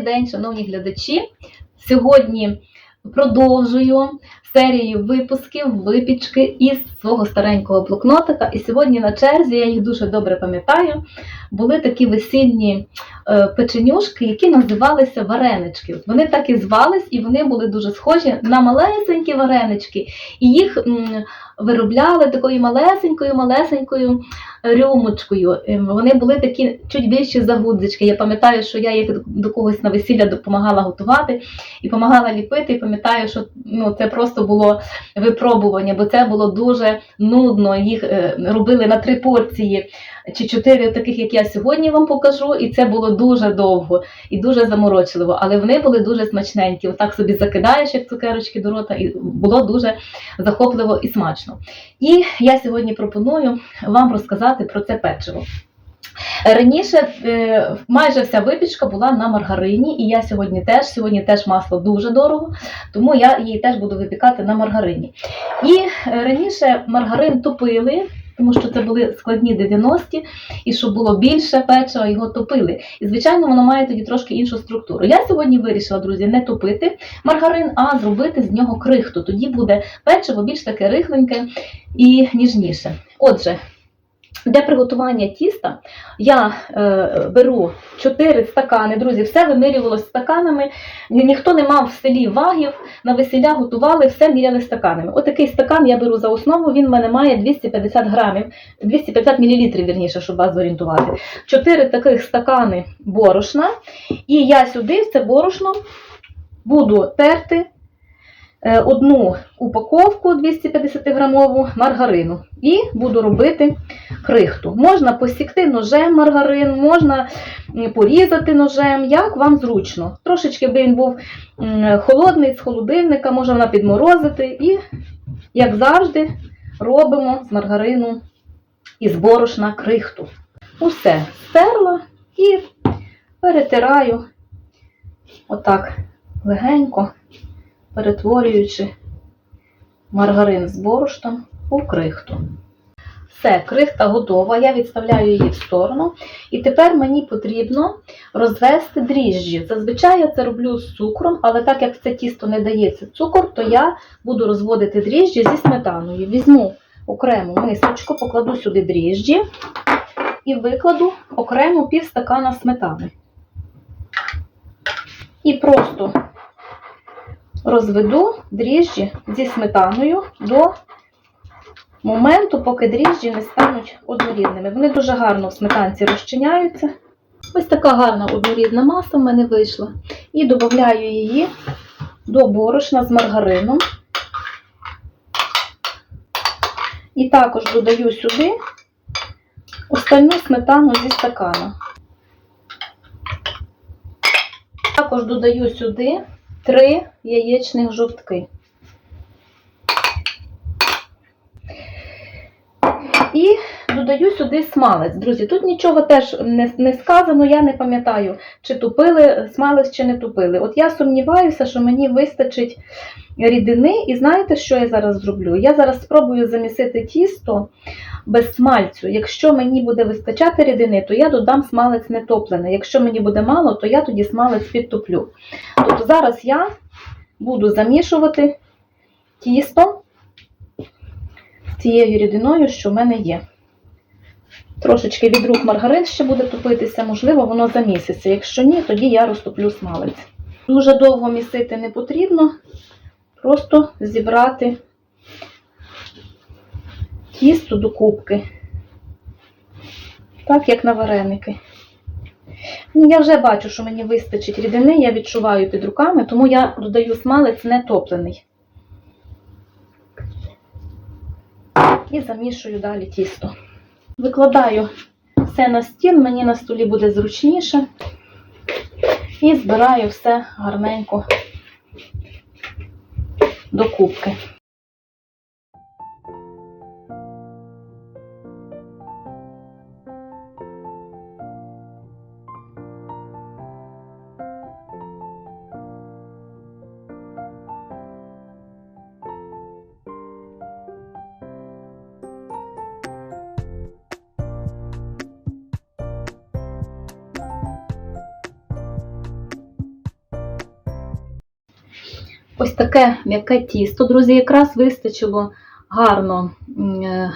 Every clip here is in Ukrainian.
день, шановні глядачі. Сьогодні продовжую серію випусків випічки із свого старенького блокнотика. І сьогодні на черзі, я їх дуже добре пам'ятаю, були такі весільні е, печенюшки, які називалися варенички. Вони так і звались, і вони були дуже схожі на малесенькі варенички. І їх виробляли такою малесенькою, малесенькою рюмочкою. Ем, Вони були такі чуть більші за гудзички. Я пам'ятаю, що я їх до когось на весілля допомагала готувати і допомагала ліпити. І пам'ятаю, що ну, це просто було випробування, бо це було дуже нудно. Їх е, робили на три порції чи чотири, таких, як я сьогодні вам покажу, і це було дуже довго і дуже заморочливо. Але вони були дуже смачненькі. Отак собі закидаєш, як цукерочки до рота, і було дуже захопливо і смачно. І я сьогодні пропоную вам розказати про це печиво. Раніше е, майже вся випічка була на маргарині, і я сьогодні теж сьогодні теж масло дуже дорого, тому я її теж буду випікати на маргарині. І е, раніше маргарин топили, тому що це були складні 90-ті, і щоб було більше печива, його топили. І звичайно, воно має тоді трошки іншу структуру. Я сьогодні вирішила, друзі, не топити маргарин, а зробити з нього крихту. Тоді буде печиво більш таке рихленьке і ніжніше. Отже. Для приготування тіста я е, беру 4 стакани. Друзі, все вимірювалося стаканами. Ні- Ніхто не мав в селі вагів, на весілля готували, все міряли стаканами. Отакий стакан я беру за основу, він в мене має 250 грамів, 250 мл, вірніше, щоб вас зорієнтувати. 4 таких стакани борошна. І я сюди в це борошно буду терти одну упаковку 250 грамову маргарину. І буду робити крихту. Можна посікти ножем маргарин, можна порізати ножем, як вам зручно. Трошечки би він був холодний з холодильника, можна підморозити. І, як завжди, робимо з маргарину і з борошна крихту. Усе стерла і перетираю отак легенько, перетворюючи маргарин з борошном у крихту. Все, крихта готова, я відставляю її в сторону. І тепер мені потрібно розвести дріжджі. Зазвичай я це роблю з цукром, але так як це тісто не дається цукор, то я буду розводити дріжджі зі сметаною. Візьму окрему мисочку, покладу сюди дріжджі і викладу окремо пів стакана сметани. І просто розведу дріжджі зі сметаною до моменту, поки дріжджі не стануть однорідними. Вони дуже гарно в сметанці розчиняються. Ось така гарна однорідна маса в мене вийшла. І додаю її до борошна з маргарином. І також додаю сюди остальну сметану зі стакана. Також додаю сюди 3 яєчних жовтки. І додаю сюди смалець. Друзі, тут нічого теж не, не сказано, я не пам'ятаю, чи тупили смалець, чи не тупили. От я сумніваюся, що мені вистачить рідини, і знаєте, що я зараз зроблю? Я зараз спробую замісити тісто без смальцю. Якщо мені буде вистачати рідини, то я додам смалець не топлений. Якщо мені буде мало, то я тоді смалець підтоплю. Тобто зараз я буду замішувати тісто цією рідиною, що в мене є. Трошечки від рук маргарин ще буде топитися, можливо, воно заміситься. Якщо ні, тоді я розтоплю смалець. Дуже довго місити не потрібно, просто зібрати тісто до кубки. Так, як на вареники. Ну, Я вже бачу, що мені вистачить рідини, я відчуваю під руками, тому я додаю смалець не топлений. І замішую далі тісто. Викладаю все на стіл, мені на столі буде зручніше. І збираю все гарненько до кубки. Ось таке м'яке тісто. Друзі, якраз вистачило гарно е,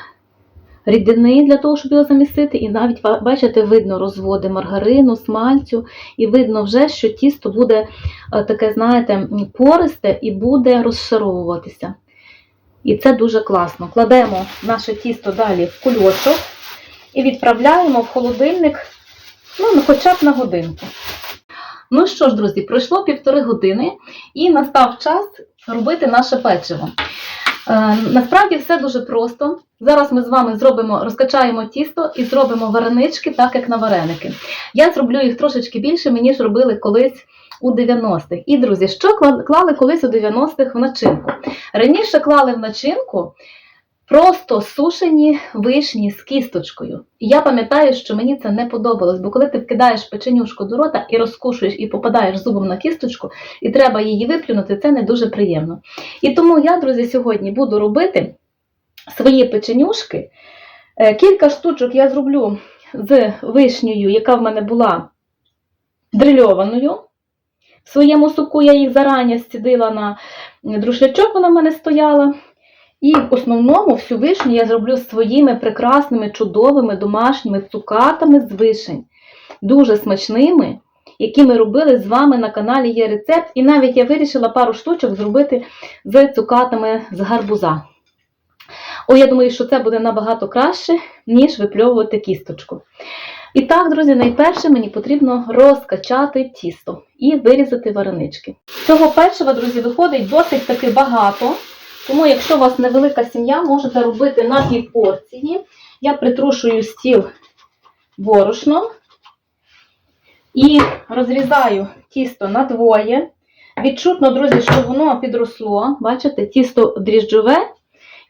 рідини для того, щоб його замістити. І навіть бачите, видно розводи маргарину, смальцю, і видно вже, що тісто буде е, таке, знаєте, пористе і буде розшаровуватися. І це дуже класно. Кладемо наше тісто далі в кульочок і відправляємо в холодильник ну, ну, хоча б на годинку. Ну що ж, друзі, пройшло півтори години і настав час робити наше печиво. Е, насправді все дуже просто. Зараз ми з вами зробимо, розкачаємо тісто і зробимо варенички, так як на вареники. Я зроблю їх трошечки більше, ніж робили колись у 90-х. І, друзі, що клали колись у 90-х в начинку? Раніше клали в начинку просто сушені вишні з кісточкою. І я пам'ятаю, що мені це не подобалось, бо коли ти вкидаєш печенюшку до рота і розкушуєш і попадаєш зубом на кісточку, і треба її виплюнути, це не дуже приємно. І тому я, друзі, сьогодні буду робити свої печенюшки. Е, Кілька штучок я зроблю з вишнею, яка в мене була дрильованою. В своєму соку я їх зарані стідила на друшлячок, вона в мене стояла. І в основному всю вишню я зроблю своїми прекрасними, чудовими домашніми цукатами з вишень. Дуже смачними, які ми робили з вами на каналі є рецепт. І навіть я вирішила пару штучок зробити з цукатами з гарбуза. О, я думаю, що це буде набагато краще, ніж випльовувати кісточку. І так, друзі, найперше мені потрібно розкачати тісто і вирізати варенички. Цього печива, друзі, виходить досить таки багато. Тому, якщо у вас невелика сім'я, можете робити на півпорції. Я притрушую стіл борошном і розрізаю тісто на двоє. Відчутно, друзі, що воно підросло. Бачите, тісто дріжджове.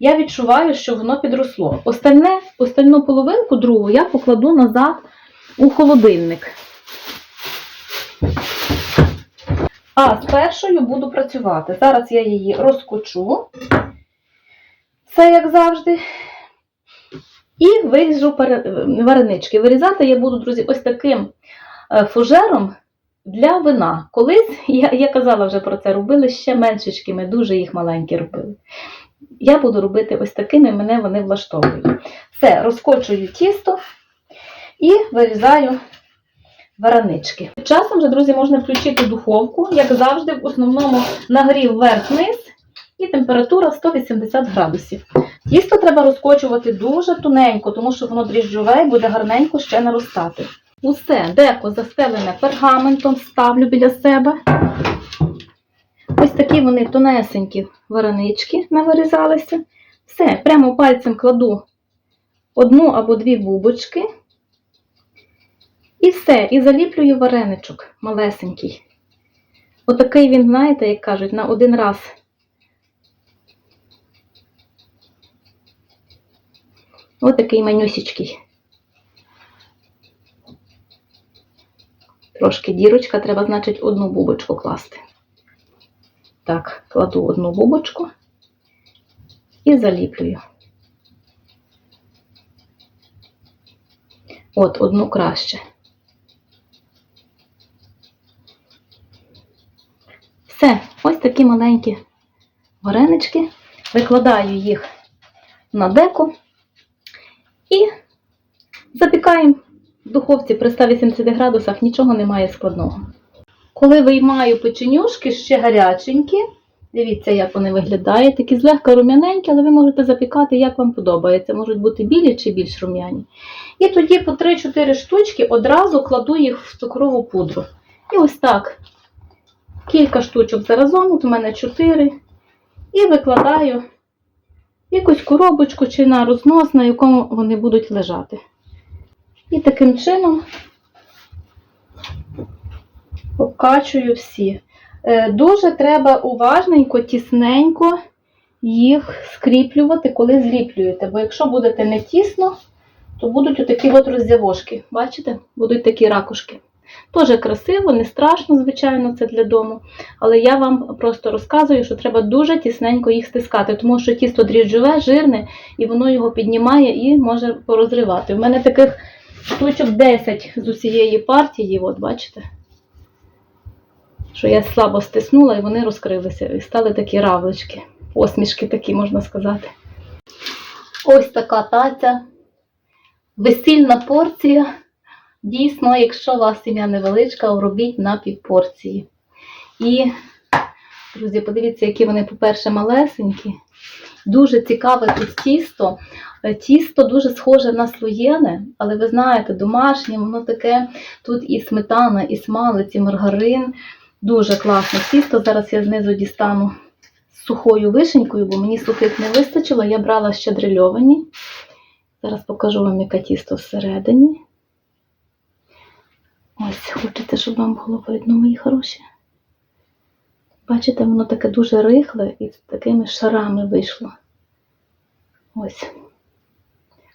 Я відчуваю, що воно підросло. Остальне, остальну половинку другу я покладу назад у холодильник. А з першою буду працювати. Зараз я її розкочу. Все як завжди. І виріжу варенички. Вирізати я буду, друзі, ось таким е, фужером для вина. Колись, я, я казала вже про це, робили ще меншечкими, дуже їх маленькі робили. Я буду робити ось такими, мене вони влаштовують. Все, розкочую тісто і вирізаю варенички. Часом вже, друзі, можна включити духовку, як завжди, в основному нагрів вверх-вниз і температура 180 градусів. Тісто треба розкочувати дуже тоненько, тому що воно дріжджове і буде гарненько ще наростати. Усе, деко застелене пергаментом, ставлю біля себе. Ось такі вони тонесенькі варенички навирізалися. Все, прямо пальцем кладу одну або дві бубочки. І все, і заліплюю вареничок малесенький. Отакий він, знаєте, як кажуть, на один раз. Отакий манюсічкий. Трошки дірочка, треба, значить, одну бубочку класти. Так, кладу одну бубочку і заліплюю. От, одну краще. Все, ось такі маленькі варенички. Викладаю їх на деко і запікаємо в духовці при 180 градусах, нічого немає складного. Коли виймаю печенюшки ще гаряченькі, дивіться, як вони виглядають, такі злегка рум'яненькі, але ви можете запікати, як вам подобається. Можуть бути білі чи більш рум'яні. І тоді по 3-4 штучки одразу кладу їх в цукрову пудру. І ось так. Кілька штучок заразом, от у мене 4. І викладаю якусь коробочку чи на рознос, на якому вони будуть лежати. І таким чином обкачую всі. Е, Дуже треба уважненько, тісненько їх скріплювати, коли зліплюєте. Бо якщо будете не тісно, то будуть отакі от роздявошки. Бачите? Будуть такі ракушки. Теж красиво, не страшно, звичайно, це для дому. Але я вам просто розказую, що треба дуже тісненько їх стискати, тому що тісто дріжджове, жирне, і воно його піднімає і може порозривати. У мене таких штучок 10 з усієї партії, от бачите? Що я слабо стиснула, і вони розкрилися. І стали такі равлички, посмішки такі, можна сказати. Ось така таця. Весільна порція. Дійсно, якщо у вас сім'я невеличка, робіть на півпорції. І, друзі, подивіться, які вони, по-перше, малесенькі. Дуже цікаве тут тісто. Е, Тісто дуже схоже на слоєне, але ви знаєте, домашнє, воно таке, тут і сметана, і смалець, і маргарин. Дуже класне тісто. Зараз я знизу дістану сухою вишенькою, бо мені сухих не вистачило. Я брала щедрильовані. Зараз покажу вам, яке тісто всередині. Ось, хочете, щоб вам було видно, мої хороші. Бачите, воно таке дуже рихле і з такими шарами вийшло. Ось.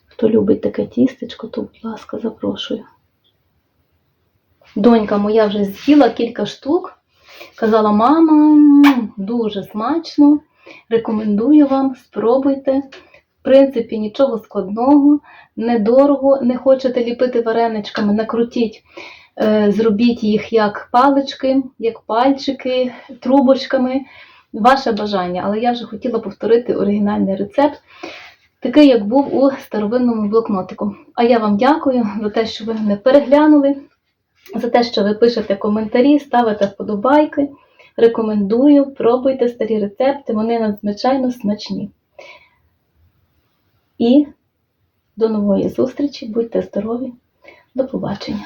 Хто любить таке тістечко, то, будь ласка, запрошую. Донька моя вже з'їла кілька штук. Казала, мама, дуже смачно. Рекомендую вам, спробуйте. В принципі, нічого складного, недорого. Не хочете ліпити вареничками, накрутіть, зробіть їх як палички, як пальчики, трубочками. Ваше бажання. Але я вже хотіла повторити оригінальний рецепт, такий, як був у старовинному блокнотику. А я вам дякую за те, що ви мене переглянули, за те, що ви пишете коментарі, ставите вподобайки. Рекомендую, пробуйте старі рецепти, вони надзвичайно смачні. І до нової зустрічі, будьте здорові, до побачення!